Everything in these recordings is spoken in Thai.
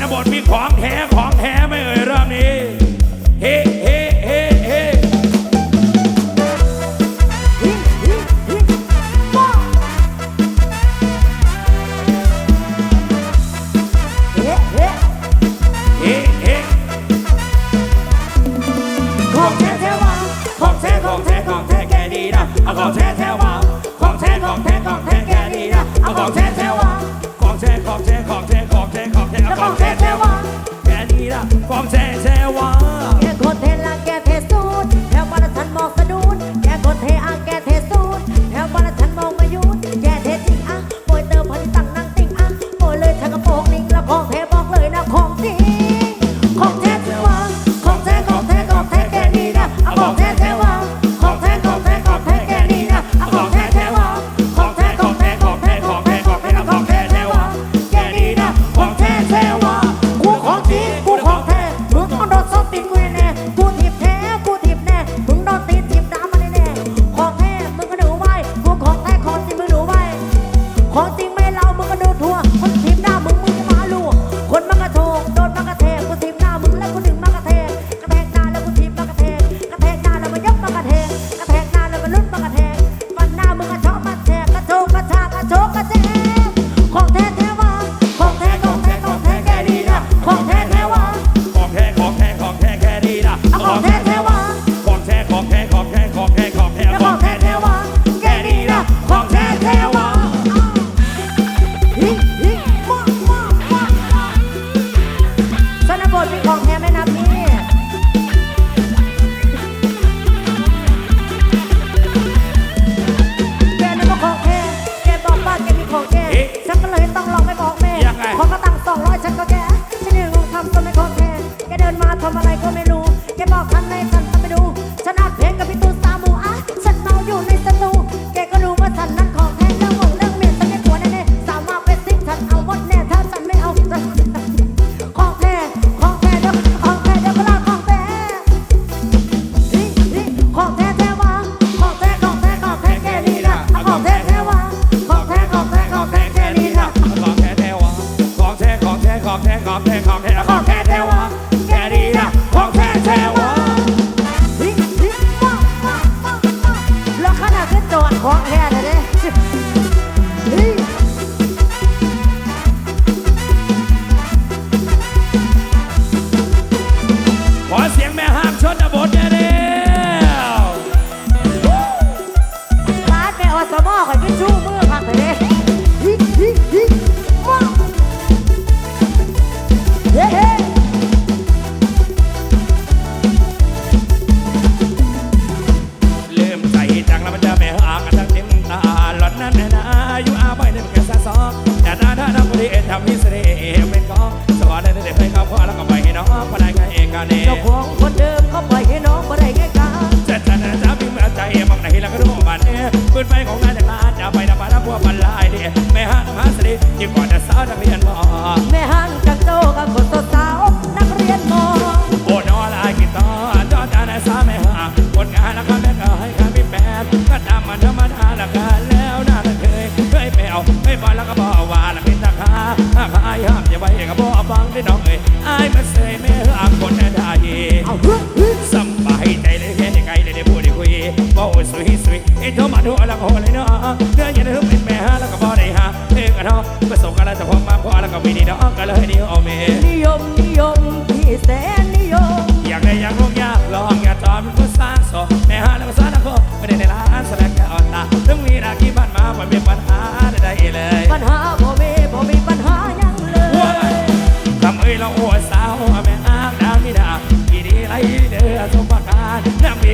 นบทมีของแท้ของแท้ไม่เอ่ยเรอบนี้เฮิ ฟอร์มแช่แช่ว่าแค่คนเทลังแกเทสูดแถววันละฉันมอกสะดุด กันเอง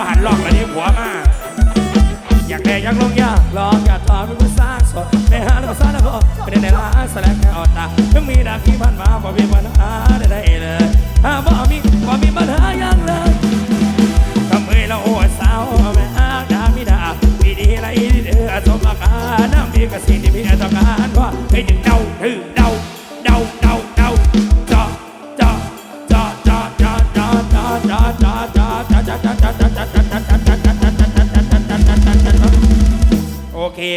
ว่หันลอกอันนี้หัวมากอยากแดงอยากลงยาลองอยากตอนเป็นผู้สร้างสดในหาแล้วก็สร้างแล้วก็เป็นในร้านแสดงแค่ออตาเพิ่งมีดาบที่ผ่านมาบ่มีปัญหาได้เลยหาบ่มีบ่มีปัญหายังเลยทมือเราโอ้สาวแม่อาดามิดาปีดีไรเดือดสมราคาน้ำมีกับสิ่งที่มีต้องการว่าให้ยึงเจ้าถือ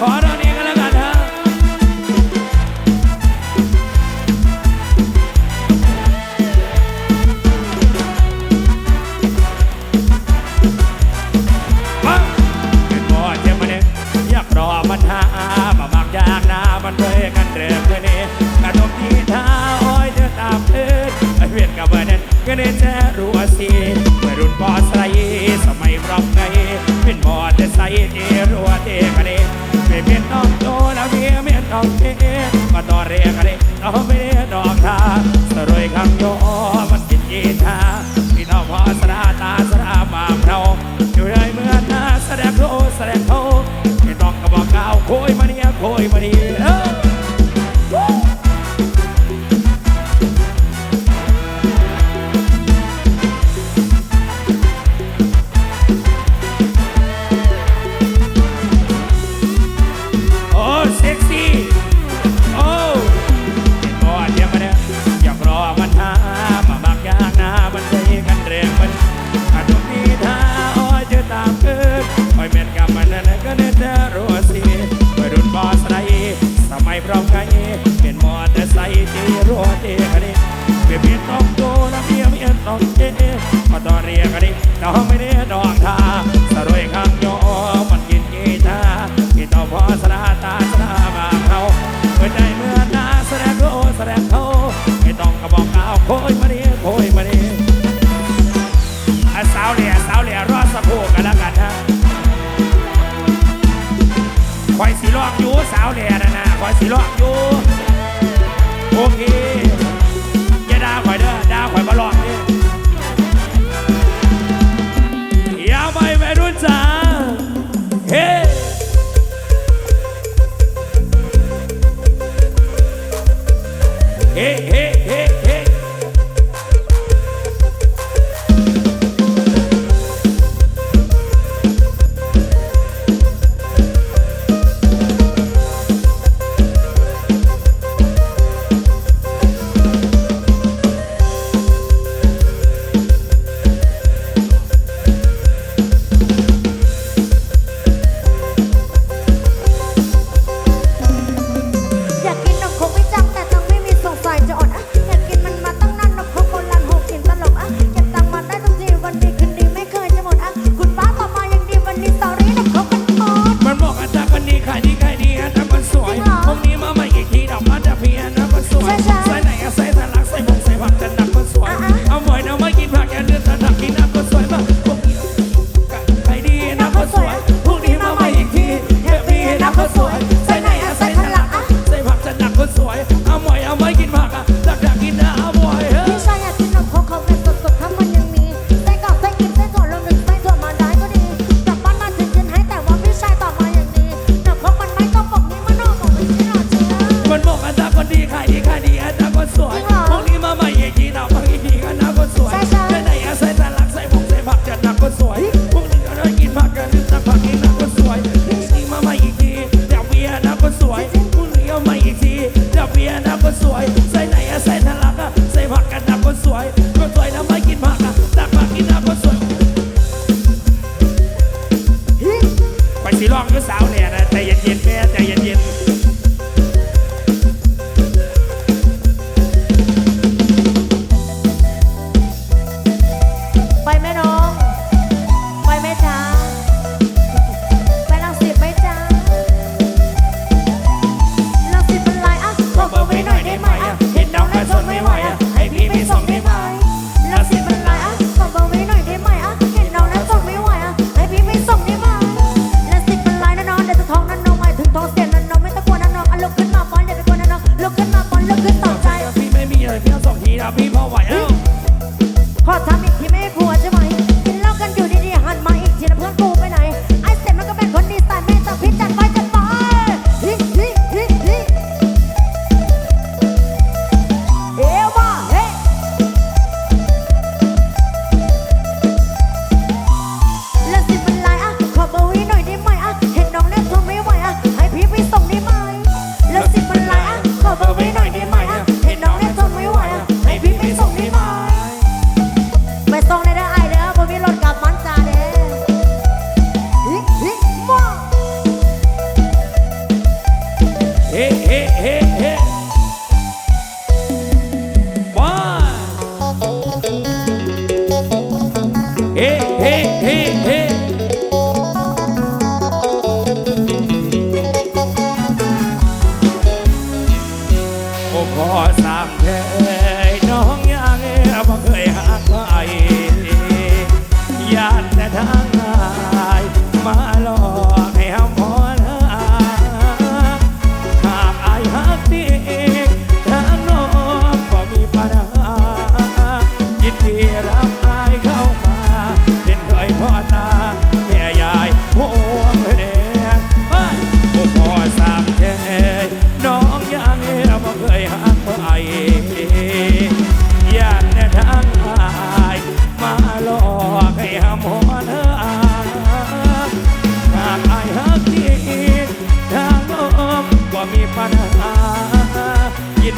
Para มันนั้นก็เนเธอรัวสีวัยรุ่นบอสไรสมัยพร้อมกันเป็นมอเตอร์ไซค์ที่รัวเตกันดิเบียดต้องดูนะเบียดต้องเจ๊พอตอนเรียกกันดิน้องไม่ได้ อยู่สาวแหล่นะนะคอยสิเลาะอยู่โอเค มีอนาคตสวย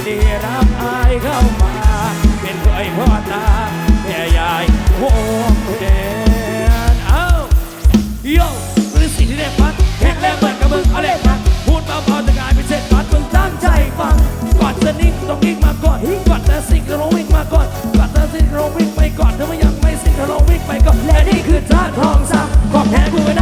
ดีรับอายเข้ามา เป็นเคยพ่อตาแม่ใหญ่โอ้เดนเอ้าโย่คือสิ่งที่ได้พัดเห็นแล้วเหมือนกับมึงเอาเล็กมาพูดเบาๆแต่กลายเป็นเศษพัดมึงตั้งใจฟังก่อนจะนิ่งต้องยิ่งมาก่อนก่อนแต่สิ่งก็ร้องวิ่งมาก่อนก่อนแต่สิ่งก็ร้องวิ่งไปก่อนถ้าไม่ยังไม่สิ่งก็ร้องวิ่งไปก่อนและนี่คือท่าทองซ้ำของแท้กูไม่ได้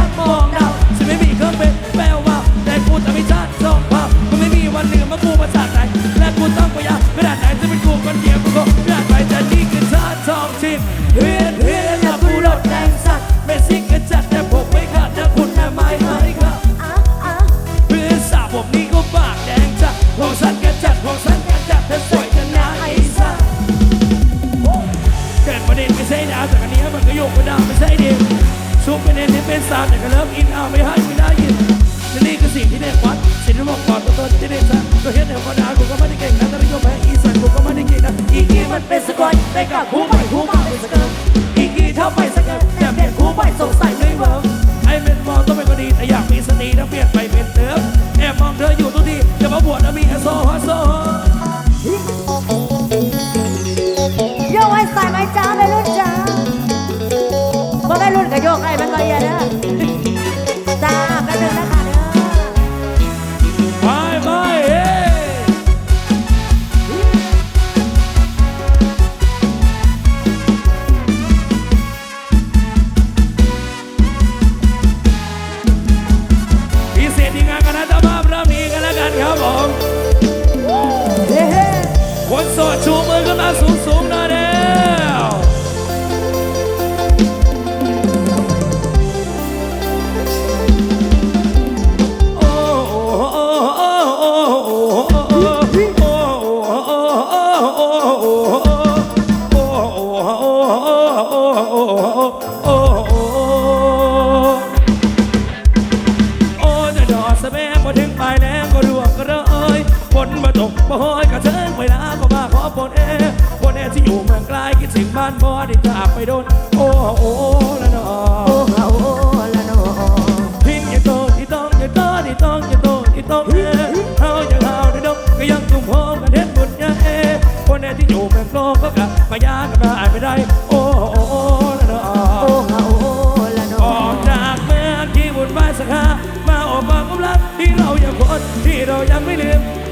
talvez สะแม่มาถึงปลายแรงก็ร่วงกระเดยฝนมาตกมาห้อยกระเทิงไปลาก็มาขอฝนเอฝนเอที่อยู่เมืองไกลคิดถึงบ้านพ่อที่จากไปโดน โอ้โอ้ละนอโอ้โอ้ละนอทิ้งอย่าโอีต้องอย่าโตที่ต้องอย่าโตที่ต้องฮาอย่งฮาได้ดงก็ยังตุ้มพองกันเห็นบุญยาเอฝนแอที่อยู่เมืองโลกก็กลับมายากับมาอ่านไม่ได้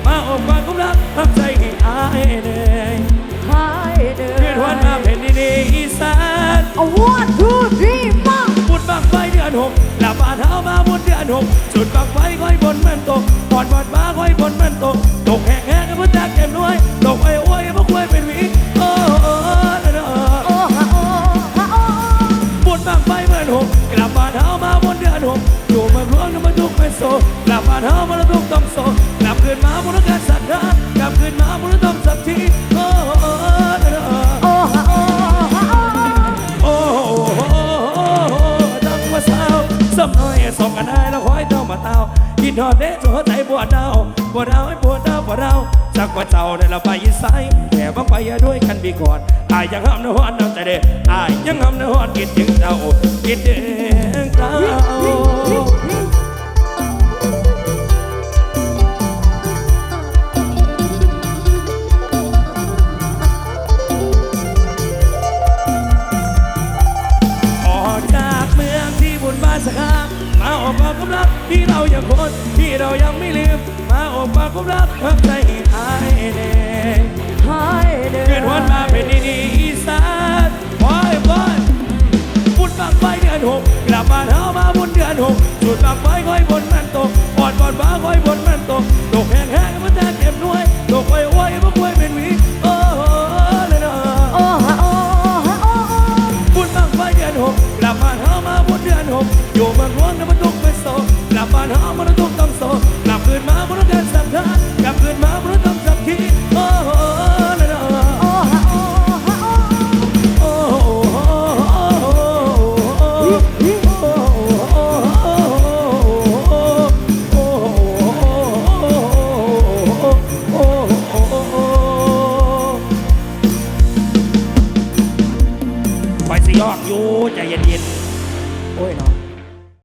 มมาออกมากุมรักทำใจให้อายเหนื่อยหายเดินเพื่อนวันมาเป็นดีดีอีสานเอา one two three มาบุญบังไฟเดือนหกหลับมาเท้ามาบุญเดือนหกจุดบังไฟค่อยบนมันตกปอดบอดมาค่อยบนมันตกตกแห้งแห้งกับพุทธเก็บน้อยตกไอ้โอ้ยพวกกล้วยเป็นหวีโอ้โอ้ละเนาะโอ้ฮาโอ้ฮาโอ้บุญบางไฟเมื่อนหกกลับบ้านเฮามาบนเดือนหกอยู่เมืองหลวงน้ำมันทุกข์เป็นโศกกลับบ้านเฮามาแล้วทุกข์ต้องโศกกลับ คืนมาบุญการศรัทธากลับคืนมาบุญต้องสักทีโอ้โอ้โอ้โอ้ดังว่าสาวสำน้อยส่งกันได้แล้วคอยเจ้ามาเต้ากินทอดเด้โจใจปวดดาปวดดาวไอ้ปวดดาปวดดาวสักว่าเจ้าได้ละไปอีสายแต่บังไปด้วยกันบีก่อนอายยังห้ามนหัวน้ำใจเด้อายยังห้ามในหัวกินถึงเจ้ากินถึงเจ้า ที่เรายังคนที่เรายังไม่ลืม มาออกมากำลังเพิ่มใจให้อายเน่หายเดินเกิดวันมาเป็นดีดีอีสานบอยบอยบุญบางไฟเดือนหกกลับมาเท้ามาบุญเดือนหกจุดบางไฟค่อยบนมันตกปอดปอดฟ้าค่อยบนมันตกตกแห้งแห้งมันแทงเก็บน้วยตกไว้ไว้มันกล้วยเป็นหวีโอ้โหเลยนะโอ้ฮาโอ้ฮาโอ้บุญบังไฟเดือนหกกลับบ้านเฮามาบุญเดือนหกอยู่เมืองหลวงน้ำมันทุก ข์เป็